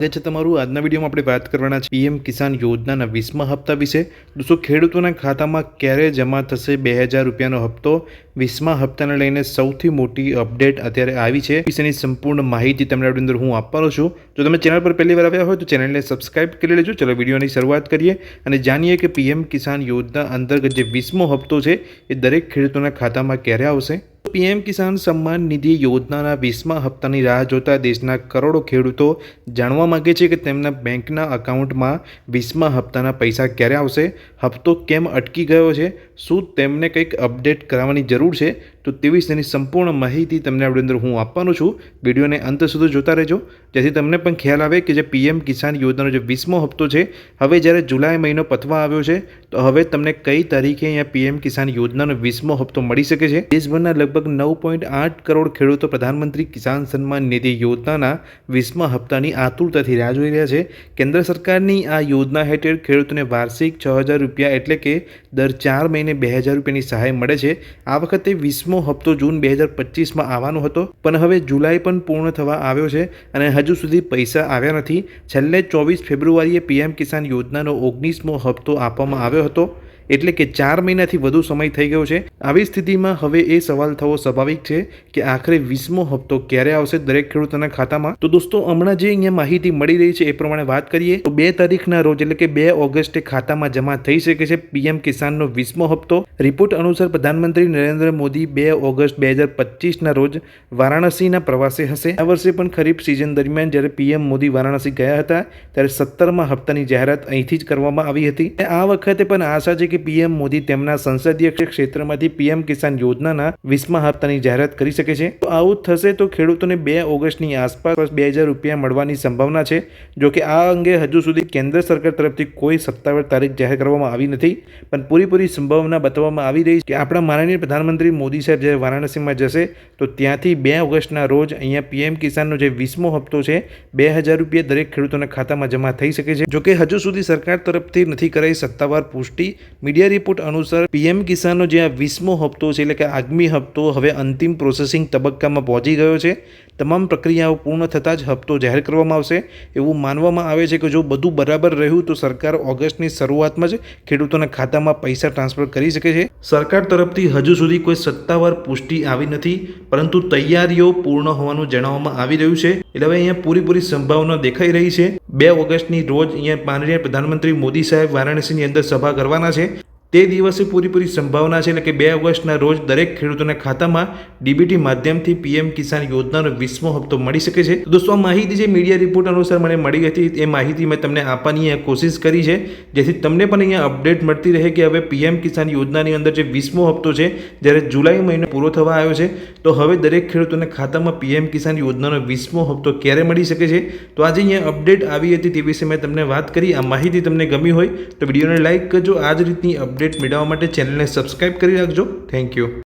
સ્વાગત છે તમારું. આજના વિડીયોમાં આપણે વાત કરવાના છે પીએમ કિસાન યોજનાના વીસમા હપ્તા વિશે. દોસ્તો, ખેડૂતોના ખાતામાં ક્યારે જમા થશે? બે હજાર રૂપિયાનો હપ્તો વીસમા હપ્તાને લઈને સૌથી મોટી અપડેટ અત્યારે આવી છે. વિશેની સંપૂર્ણ માહિતી તમને આપણી અંદર હું આપવાનો છું. જો તમે ચેનલ પર પહેલી વાર આવ્યા હોય તો ચેનલને સબસ્ક્રાઇબ કરી લેજો. ચલો વિડીયોની શરૂઆત કરીએ અને જાણીએ કે પીએમ કિસાન યોજના અંતર્ગત જે વીસમો હપ્તો છે એ દરેક ખેડૂતોના ખાતામાં ક્યારે આવશે? પીએમ કિસાન સન્માન નિધિ યોજનાના વીસમા હપ્તાની રાહ જોતા દેશના કરોડો ખેડૂતો જાણવા માગે છે કે તેમના બેંકના અકાઉન્ટમાં વીસમા હપ્તાના પૈસા ક્યારે આવશે? હપ્તો કેમ અટકી ગયો છે? શું તેમને કંઈક અપડેટ કરાવવાની જરૂર છે, તો તે વિશેની સંપૂર્ણ માહિતી તમને આપણી અંદર હું આપવાનો છું. વિડીયોને અંત સુધી જોતા રહેજો. જેથી તમને પણ ખ્યાલ આવે કે જે પીએમ કિસાન યોજનાનો જે વીસમો હપ્તો છે, હવે જ્યારે જુલાઈ મહિનો પતવા આવ્યો છે, તો હવે તમને કઈ તારીખે અહીંયા પીએમ કિસાન યોજનાનો વીસમો હપ્તો મળી શકે છે? દેશભરના લગભગ નવ પોઈન્ટ આઠ કરોડ ખેડૂતો પ્રધાનમંત્રી કિસાન સન્માન નિધિ યોજનાના વીસમા હપ્તાની આતુરતાથી રાહ જોઈ રહ્યા છે. કેન્દ્ર સરકારની આ યોજના હેઠળ ખેડૂતોને વાર્ષિક છ હજાર રૂપિયા એટલે કે દર ચાર મહિને બે હજાર રૂપિયાની સહાય મળે છે. આ વખતે વીસમો હપ્તો જૂન બે હજાર પચીસમાં આવવાનો હતો, પણ હવે જુલાઈ પણ પૂર્ણ થવા આવ્યો છે અને હજુ સુધી પૈસા આવ્યા નથી. છેલ્લે ચોવીસ ફેબ્રુઆરીએ પીએમ કિસાન યોજનાનો ઓગણીસમો હપ્તો આપવામાં આવ્યો હતો. એટલે કે ચાર મહિનાથી વધુ સમય થઈ ગયો છે. આવી સ્થિતિમાં હવે એ સવાલ થવો સ્વાભાવિક છે કે આખરે વીસમો હપ્તો ક્યારે આવશે દરેક ખેડૂતોના ખાતામાં? તો દોસ્તો, હમણાં જે અહીંયા માહિતી મળી રહી છે એ પ્રમાણે વાત કરીએ, તો બે તારીખના રોજ એટલે કે બે ઓગસ્ટે ખાતામાં જમા થઈ શકે છે પીએમ કિસાનનો વીસમો હપ્તો. રિપોર્ટ અનુસાર પ્રધાનમંત્રી નરેન્દ્ર મોદી બે ઓગસ્ટ બે હજાર પચીસના રોજ વારાણસીના પ્રવાસે હશે. આ વર્ષે પણ ખરીફ સિઝન દરમિયાન જ્યારે પીએમ મોદી વારાણસી ગયા હતા, ત્યારે સત્તરમાં હપ્તાની જાહેરાત અહીંથી જ કરવામાં આવી હતી. આ વખતે પણ આશા છે કે પીએમ મોદી તેમના સંસદીય ક્ષેત્રમાંથી પીએમ કિસાન યોજનાના વીસમા હપ્તાની જાહેરાત કરી શકે છે. આવું થશે તો ખેડૂતોને બે ઓગસ્ટની આસપાસ બે હજાર રૂપિયા મળવાની સંભાવના છે. જો કે આ અંગે હજુ સુધી કેન્દ્ર સરકાર તરફથી કોઈ સત્તાવાર તારીખ જાહેર કરવામાં આવી નથી. પણ પૂરેપૂરી સંભાવના બતાવવામાં આવી રહી છે કે આપણા માનનીય પ્રધાનમંત્રી મોદી સાહેબ જ્યારે વારાણસીમાં જશે, તો ત્યાંથી બે ઓગસ્ટના રોજ અહીંયા પીએમ કિસાનનો જે વીસમો હપ્તો છે, બે હજાર રૂપિયા દરેક ખેડૂતોના ખાતામાં જમા થઈ શકે છે. જોકે હજુ સુધી સરકાર તરફથી નથી કરાઈ સત્તાવાર પુષ્ટિ. મીડિયા રિપોર્ટ અનુસાર પીએમ કિસાનનો જે આ વીસમો હપ્તો છે એટલે કે આગામી હપ્તો હવે અંતિમ પ્રોસેસિંગ તબક્કામાં પહોંચી ગયો છે. તમામ પ્રક્રિયાઓ પૂર્ણ થતાં જ હપ્તો જાહેર કરવામાં આવશે. એવું માનવામાં આવે છે કે જો બધું બરાબર રહ્યું તો સરકાર ઓગસ્ટની શરૂઆતમાં જ ખેડૂતોના ખાતામાં પૈસા ટ્રાન્સફર કરી શકે છે. સરકાર તરફથી હજુ સુધી કોઈ સત્તાવાર પુષ્ટિ આવી નથી, પરંતુ તૈયારીઓ પૂર્ણ હોવાનું જણાવવામાં આવી રહ્યું છે. એટલે હવે અહીંયા પૂરીપૂરી સંભાવના દેખાઈ રહી છે. બે ઓગસ્ટની રોજ અહીંયા માનનીય પ્રધાનમંત્રી મોદી સાહેબ વારાણસીની અંદર સભા કરવાના છે. તે દિવસે પૂરેપૂરી સંભાવના છે એટલે કે બે ઓગસ્ટના રોજ દરેક ખેડૂતોના ખાતામાં ડીબીટી માધ્યમથી પીએમ કિસાન યોજનાનો વીસમો હપ્તો મળી શકે છે. દોસ્તો, આ માહિતી જે મીડિયા રિપોર્ટ અનુસાર મને મળી હતી, એ માહિતી મેં તમને આપવાની અહીંયા કોશિશ કરી છે, જેથી તમને પણ અહીંયા અપડેટ મળતી રહે કે હવે પીએમ કિસાન યોજનાની અંદર જે વીસમો હપ્તો છે, જ્યારે જુલાઈ મહિનો પૂરો થવા આવ્યો છે, તો હવે દરેક ખેડૂતોના ખાતામાં પીએમ કિસાન યોજનાનો વીસમો હપ્તો ક્યારે મળી શકે છે? તો આજે અહીંયા અપડેટ આવી હતી તે વિશે મેં તમને વાત કરી, આ માહિતી તમને ગમી હોય તો વિડીયોને લાઇક કરજો. આ જ રીતની અપડેટ મેળવવા માટે ચેનલને સબસ્ક્રાઇબ કરી રાખજો. Thank you